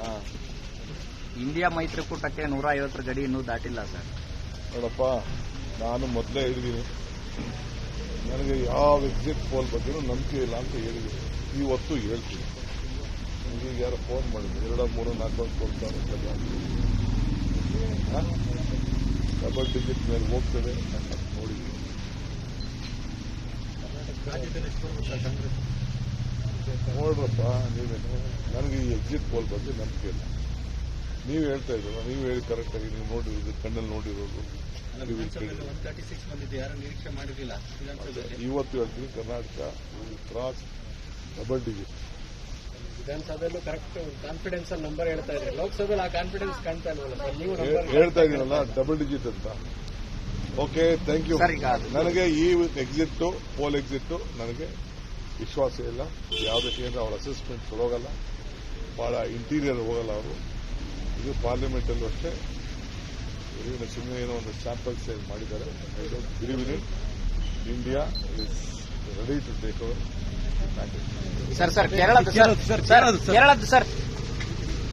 ಹಾ. ಇಂಡಿಯಾ ಮೈತ್ರಿಕೂಟಕ್ಕೆ ನೂರ ಐವತ್ತರ ಗಡಿ ಇನ್ನೂ ದಾಟಿಲ್ಲ ಸರ್. ನೋಡಪ್ಪ ನಾನು ಮೊದಲೇ ಹೇಳಿದ್ದೀನಿ ನನಗೆ ಯಾವ ಎಕ್ಸಿಟ್ ಪೋಲ್ ಬಗ್ಗೆ ನಂಬಿಕೆ ಇಲ್ಲ ಅಂತ ಹೇಳಿದ್ದೀನಿ ಇವತ್ತು ಹೇಳ್ತೀನಿ. ನಿಮಗೆ ಈಗ ಯಾರೋ ಫೋನ್ ಮಾಡಿದ್ರು. ಎರಡು ಮೂರು ನಾಲ್ಕು ಕೊಡ್ತಾರೆ ಡಬಲ್ ಡಿಜಿಟ್ ಮೇಲೆ ಹೋಗ್ತದೆ ನೋಡಿದ್ವಿ ನೋಡಿದ್ದೀನಿ ನೋಡ್ರಪ್ಪ ನೀವೇನು ನನಗೆ ಈ ಎಕ್ಸಿಟ್ ಪೋಲ್ ಬಗ್ಗೆ ನಂಬಿಕೆ ಇಲ್ಲ. ನೀವು ಹೇಳ್ತಾ ಇದ್ದೀರ ನೀವು ಹೇಳಿ ಕರೆಕ್ಟಾಗಿ ನೀವು ನೋಡಿರೋದು ಕಣ್ಣಲ್ಲಿ ನೋಡಿರೋದು. ಇವತ್ತು ಹೇಳ್ತೀನಿ ಕರ್ನಾಟಕ ಕ್ರಾಸ್ ಡಬಲ್ ಡಿಜಿಟ್ ವಿಧಾನಸಭೆಯಲ್ಲೂ ಕರೆಕ್ಟ್ ಕಾನ್ಫಿಡೆನ್ಸ್ ಅಲ್ಲಿ ನಂಬರ್ ಹೇಳ್ತಾ ಇದ್ರೆ ಲೋಕಸಭೆಯಲ್ಲಿ ಆ ಕಾನ್ಫಿಡೆನ್ಸ್ ಕಾಣ್ತಾ ಇಲ್ವಲ್ಲ ನೀವು ನಂಬರ್ ಹೇಳ್ತಾ ಇದ್ದೀನಲ್ಲ ಡಬಲ್ ಡಿಜಿಟ್ ಅಂತ. ಓಕೆ ಥ್ಯಾಂಕ್ ಯು ನನಗೆ ಈ ಎಕ್ಸಿಟ್ ಪೋಲ್ ಎಕ್ಸಿಟ್ ನನಗೆ ವಿಶ್ವಾಸ ಇಲ್ಲ. ಯಾವುದಕ್ಕೆ ಕೇಂದ್ರ ಅವರ ಅಸೆಸ್ಮೆಂಟ್ ಹೋಗಲ್ಲ ಬಹಳ ಇಂಟೀರಿಯರ್ ಹೋಗಲ್ಲ ಅವರು. ಇದು ಪಾರ್ಲಿಮೆಂಟಲ್ಲೂ ಅಷ್ಟೇ. ಇವರು ಸುಮ್ಮನೆ ಏನೋ ಒಂದು ಸ್ಯಾಂಪಲ್ಸ್ ಮಾಡಿದ್ದಾರೆ. Believe in India is ready to take over sir sir ಕೇರಳದ ಸರ್ ಸರ್ ಕೇರಳದ ಸರ್